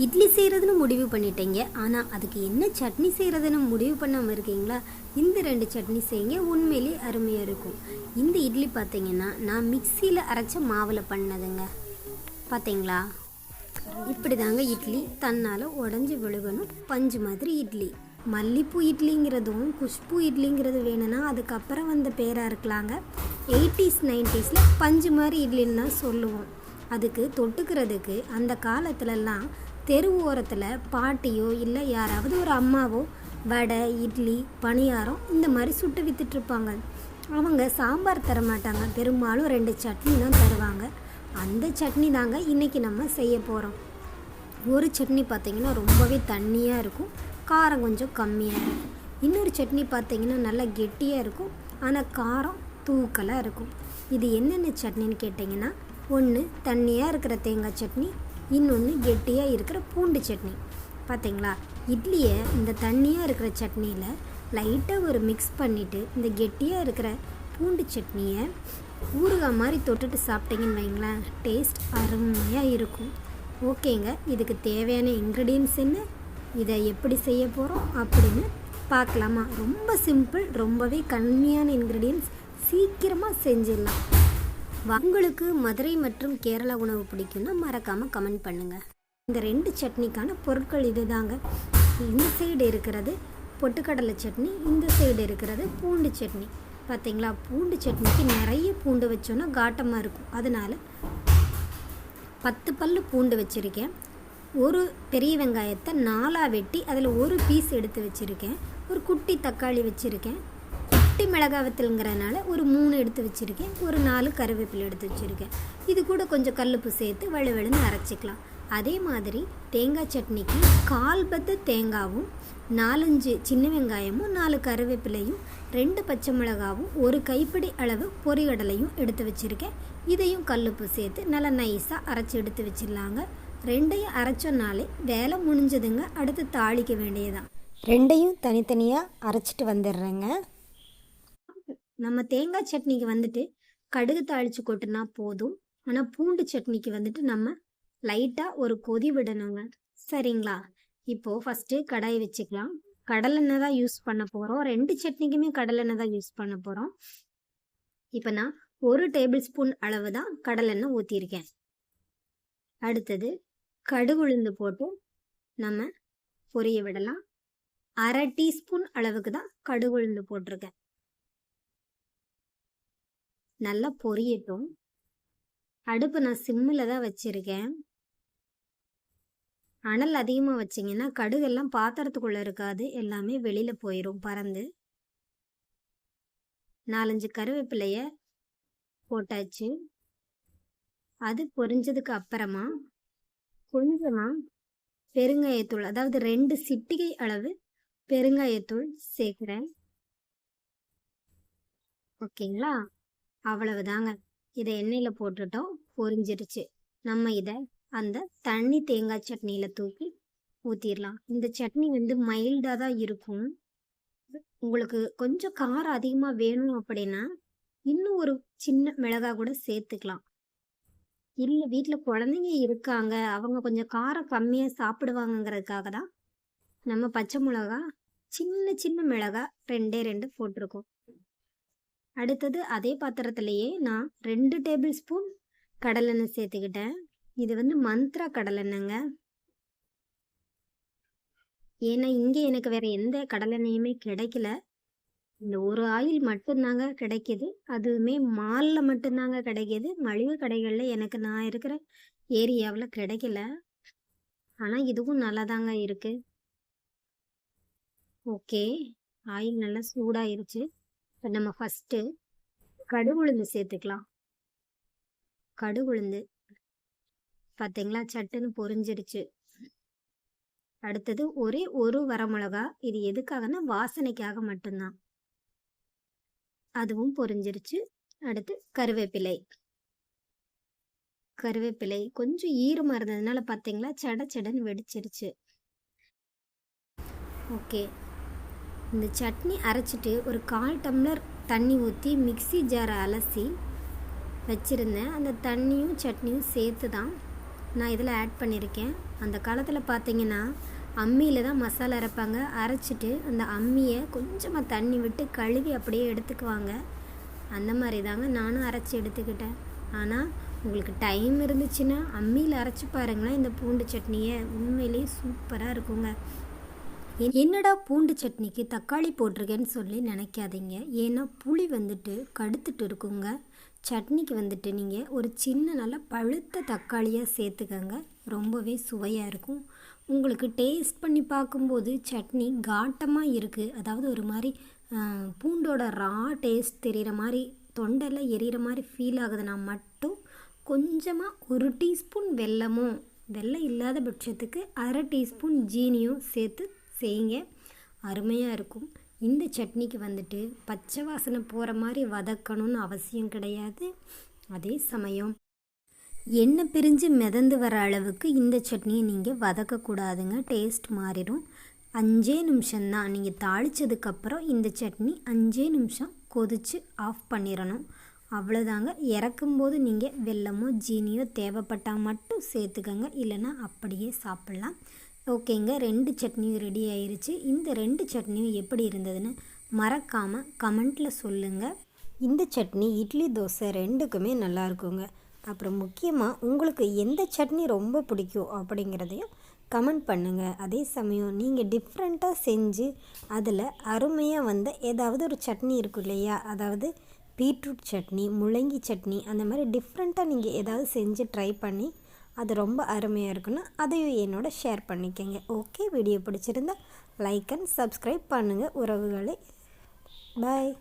இட்லி செய்கிறதுன்னு முடிவு பண்ணிட்டீங்க. ஆனால் அதுக்கு என்ன சட்னி செய்கிறதுன்னு முடிவு பண்ணாமல் இருக்கீங்களா? இந்த ரெண்டு சட்னி செய்யுங்க உண்மையிலே அருமையாக இருக்கும். இந்த இட்லி பார்த்தீங்கன்னா நான் மிக்சியில் அரைச்ச மாவில் பண்ணதுங்க. பார்த்தீங்களா இப்படி தாங்க இட்லி தன்னால் உடஞ்சி விழுகணும். பஞ்சு மாதிரி இட்லி. மல்லிப்பூ இட்லிங்கிறதும் குஷ்பூ இட்லிங்கிறது வேணும்னா அதுக்கப்புறம் வந்த பேராக இருக்கலாங்க. எயிட்டிஸ் நைன்டிஸில் பஞ்சு மாதிரி இட்லின்னு தான் சொல்லுவோம். அதுக்கு தொட்டுக்கிறதுக்கு அந்த காலத்துலலாம் தெரு ஓரத்தில் பாட்டியோ இல்லை யாராவது ஒரு அம்மாவோ வடை இட்லி பணியாரம் இந்த மாதிரி சுட்டு வித்துட்ருப்பாங்க அவங்க சாம்பார் தர மாட்டாங்க. பெரும்பாலும் ரெண்டு சட்னி தான் தருவாங்க. அந்த சட்னி தாங்க இன்றைக்கி நம்ம செய்ய போகிறோம் ஒரு சட்னி பார்த்தீங்கன்னா ரொம்பவே தண்ணியாக இருக்கும். காரம் கொஞ்சம் கம்மியாக இருக்கும். இன்னொரு சட்னி பார்த்திங்கன்னா நல்லா கெட்டியாக இருக்கும். ஆனால் காரம் தூக்கலாக இருக்கும். இது என்னென்ன சட்னின்னு கேட்டிங்கன்னா ஒன்று தண்ணியாக இருக்கிற தேங்காய் சட்னி இன்னொன்று கெட்டியாக இருக்கிற பூண்டு சட்னி. பார்த்தீங்களா இட்லியை இந்த தண்ணியாக இருக்கிற சட்னியில் லைட்டாக ஒரு மிக்ஸ் பண்ணிவிட்டு இந்த கெட்டியாக இருக்கிற பூண்டு சட்னியை ஊறுகாய் மாதிரி தொட்டுட்டு சாப்பிட்டீங்கன்னு வைங்களேன் டேஸ்ட் அருமையாக இருக்கும். ஓகேங்க இதுக்கு தேவையான இன்க்ரீடியன்ஸ் என்ன? இதை எப்படி செய்ய போகிறோம் அப்படின்னு பார்க்கலாமா? ரொம்ப சிம்பிள் ரொம்பவே கம்மியான இன்க்ரீடியன்ஸ் சீக்கிரமாக செஞ்சிடலாம். உங்களுக்கு மதுரை மற்றும் கேரளா உணவு பிடிக்கும்னா மறக்காமல் கமெண்ட் பண்ணுங்கள் இந்த ரெண்டு சட்னிக்கான பொருட்கள் இதுதாங்க. இந்த சைடு இருக்கிறது பொட்டுக்கடலை சட்னி இந்த சைடு இருக்கிறது பூண்டு சட்னி. பார்த்தீங்களா பூண்டு சட்னிக்கு நிறைய பூண்டு வச்சோன்னா காட்டமாக இருக்கும். அதனால் பத்து பல்லு பூண்டு வச்சுருக்கேன். ஒரு பெரிய வெங்காயத்தை நாலாக வெட்டி அதில் ஒரு பீஸ் எடுத்து வச்சுருக்கேன். ஒரு குட்டி தக்காளி வச்சுருக்கேன். குட்டி மிளகாவத்தல்ங்கிறனால ஒரு மூணு எடுத்து வச்சுருக்கேன். ஒரு நாலு கருவேப்பிலை எடுத்து வச்சுருக்கேன். இது கூட கொஞ்சம் கல்லுப்பு சேர்த்து வழுவழுன்னு அரைச்சிக்கலாம். அதே மாதிரி தேங்காய் சட்னிக்கு கால் பத்து தேங்காவும் நாலஞ்சு சின்ன வெங்காயமும் நாலு கருவேப்பிலையும் ரெண்டு பச்சை மிளகாவும் ஒரு கைப்பிடி அளவு பொறிகடலையும் எடுத்து வச்சுருக்கேன். இதையும் கல்லுப்பு சேர்த்து நல்லா நைஸாக அரைச்சி எடுத்து வச்சிடலாங்க. ரெண்டையும் அரைச்சோன்னாலே வேலை முடிஞ்சதுங்க. அடுத்து தாளிக்க வேண்டியதான் ரெண்டையும் தனித்தனியாக அரைச்சிட்டு வந்துடுறேங்க. நம்ம தேங்காய் சட்னிக்கு வந்துட்டு கடுகு தாளித்து கொட்டினா போதும். ஆனால் பூண்டு சட்னிக்கு வந்துட்டு நம்ம லைட்டாக ஒரு கொதி விடணுங்க. சரிங்களா? இப்போது ஃபஸ்ட்டு கடாய் வச்சுக்கலாம். கடலெண்ணெய் தான் யூஸ் பண்ண போகிறோம் ரெண்டு சட்னிக்குமே கடலெண்ணெய் தான் யூஸ் பண்ண போகிறோம் இப்போ நான் ஒரு டேபிள் ஸ்பூன் அளவு தான் கடலெண்ணெய் ஊற்றிருக்கேன் அடுத்தது கடுகு உளுந்து போட்டு நம்ம பொரிய விடலாம். அரை டீஸ்பூன் அளவுக்கு தான் கடுகு உளுந்து போட்டிருக்கேன். நல்லா பொரியட்டும். அடுப்பு நான் சிம்மில் தான் வச்சுருக்கேன். அனல் அதிகமாக வச்சிங்கன்னா கடுகெல்லாம் பாத்திரத்துக்குள்ளே இருக்காது. எல்லாமே வெளியில் போயிடும் பறந்து. நாலஞ்சு கருவேப்பிலைய போட்டாச்சு. அது பொரிஞ்சதுக்கு அப்புறமா கொஞ்சமாக பெருங்காயத்தூள் அதாவது ரெண்டு சிட்டிகை அளவு பெருங்காயத்தூள் சேர்க்குறேன். ஓகேங்களா? அவ்வளவுதாங்க. இதை எண்ணெயில் போட்டுட்டோம். பொரிஞ்சிருச்சு. நம்ம இதை அந்த தண்ணி தேங்காய் சட்னியில் தூக்கி ஊற்றிடலாம் இந்த சட்னி வந்து மைல்டாக தான் இருக்கும். உங்களுக்கு கொஞ்சம் காரம் அதிகமாக வேணும் அப்படின்னா இன்னும் ஒரு சின்ன மிளகாய் கூட சேர்த்துக்கலாம். இல்லை வீட்டில் குழந்தைங்க இருக்காங்க. அவங்க கொஞ்சம் காரம் கம்மியாக சாப்பிடுவாங்கங்கிறதுக்காக தான் நம்ம பச்சை மிளகா சின்ன சின்ன மிளகா ரெண்டே ரெண்டு போட்டிருக்கோம். அடுத்தது அதே பாத்திரத்துலேயே நான் ரெண்டு டேபிள் ஸ்பூன் கடலெண்ணெய் சேர்த்துக்கிட்டேன். இது வந்து மந்த்ரா கடலெண்ணெய்ங்க ஏன்னா இங்கே எனக்கு வேறு எந்த கடலெண்ணெயுமே கிடைக்கல. இந்த ஒரு ஆயில் மட்டும்தாங்க கிடைக்கிது. அதுவுமே மாலில் மட்டும்தாங்க கிடைக்கிது. மளிகை கடைகளில் எனக்கு நான் இருக்கிற ஏரியாவில் கிடைக்கல. ஆனால் இதுவும் நல்லா தாங்க ஓகே. ஆயில் நல்லா சூடாயிருச்சு. இப்போ நம்ம ஃபஸ்ட்டு கடுகுளுந்து சேர்த்துக்கலாம். கடுகுளுந்து பார்த்தீங்களா சட்டுன்னு பொரிஞ்சிருச்சு அடுத்தது ஒரே ஒரு வரமிளகா. இது எதுக்காகனா வாசனைக்காக மட்டும்தான். அதுவும் பொரிஞ்சிருச்சு அடுத்து கருவேப்பிலை. கருவேப்பிலை கொஞ்சம் ஈரமாக இருந்ததுனால பார்த்தீங்களா சட சடன்னு வெடிச்சிருச்சு. ஓகே. இந்த சட்னி அரைச்சிட்டு ஒரு கால் டம்ளர் தண்ணி ஊற்றி மிக்ஸி ஜாரை அலசி வச்சுருந்தேன். அந்த தண்ணியும் சட்னியும் சேர்த்து தான் நான் இதில் ஆட் பண்ணியிருக்கேன் அந்த காலத்தில் பார்த்தீங்கன்னா அம்மியில் தான் மசாலா அரைப்பாங்க. அரைச்சிட்டு அந்த அம்மியை கொஞ்சமாக தண்ணி விட்டு கழுவி அப்படியே எடுத்துக்குவாங்க. அந்த மாதிரி தாங்க நானும் அரைச்சி எடுத்துக்கிட்டேன். ஆனால் உங்களுக்கு டைம் இருந்துச்சுன்னா அம்மியில் அரைச்சி பாருங்களேன் இந்த பூண்டு சட்னியை உண்மையிலேயே சூப்பராக இருக்குங்க. என்னடா பூண்டு சட்னிக்கு தக்காளி போட்டிருக்கேன்னு சொல்லி நினைக்காதீங்க. ஏன்னா புளி வந்துட்டு கடுத்துட்டு இருக்குங்க. சட்னிக்கு வந்துட்டு நீங்கள் ஒரு சின்ன நல்ல பழுத்த தக்காளியாக சேர்த்துக்கங்க. ரொம்பவே சுவையாக இருக்கும். உங்களுக்கு டேஸ்ட் பண்ணி பார்க்கும்போது சட்னி காட்டமாக இருக்குது அதாவது ஒரு மாதிரி பூண்டோட ரா டேஸ்ட் தெரிகிற மாதிரி தொண்டையில் எரியிற மாதிரி ஃபீல் ஆகுதுன்னா மட்டும் கொஞ்சமாக ஒரு டீஸ்பூன் வெல்லமும் வெல்லம் இல்லாத பட்சத்துக்கு அரை டீஸ்பூன் ஜீனியும் சேர்த்து செய்யுங்க. அருமையாக இருக்கும். இந்த சட்னிக்கு வந்துட்டு பச்சை வாசனை போகிற மாதிரி வதக்கணும்னு அவசியம் கிடையாது. அதே சமயம் எண்ணெய் பிரிஞ்சு மிதந்து வர அளவுக்கு இந்த சட்னியை நீங்கள் வதக்கக்கூடாதுங்க. டேஸ்ட் மாறிடும். அஞ்சே நிமிஷம்தான். நீங்கள் தாளித்ததுக்கப்புறம் இந்த சட்னி அஞ்சே நிமிஷம் கொதித்து ஆஃப் பண்ணிடணும். அவ்வளோதாங்க இறக்கும்போது நீங்கள் வெல்லமோ ஜீனியோ தேவைப்பட்டால் மட்டும் சேர்த்துக்கங்க. இல்லைன்னா அப்படியே சாப்பிட்லாம். ஓகேங்க. ரெண்டு சட்னியும் ரெடி ஆயிருச்சு. இந்த ரெண்டு சட்னியும் எப்படி இருந்ததுன்னு மறக்காமல் கமெண்ட்டில் சொல்லுங்கள் இந்த சட்னி இட்லி தோசை ரெண்டுக்குமே நல்லா இருக்குங்க. அப்புறம் முக்கியமாக உங்களுக்கு எந்த சட்னி ரொம்ப பிடிக்கும் அப்படிங்கிறதையும் கமெண்ட் பண்ணுங்கள் அதே சமயம் நீங்கள் டிஃப்ரெண்ட்டாக செஞ்சு அதில் அருமையாக வந்த ஏதாவது ஒரு சட்னி இருக்கும் இல்லையா? அதாவது பீட்ரூட் சட்னி முள்ளங்கி சட்னி அந்த மாதிரி டிஃப்ரெண்ட்டாக நீங்கள் ஏதாவது செஞ்சு ட்ரை பண்ணி அது ரொம்ப அருமையாக இருக்குன்னு அதையும் என்னோட ஷேர் பண்ணிக்கங்க. ஓகே வீடியோ பிடிச்சிருந்தா லைக் அண்ட் சப்ஸ்கிரைப் பண்ணுங்கள் உறவுகளை. பாய்.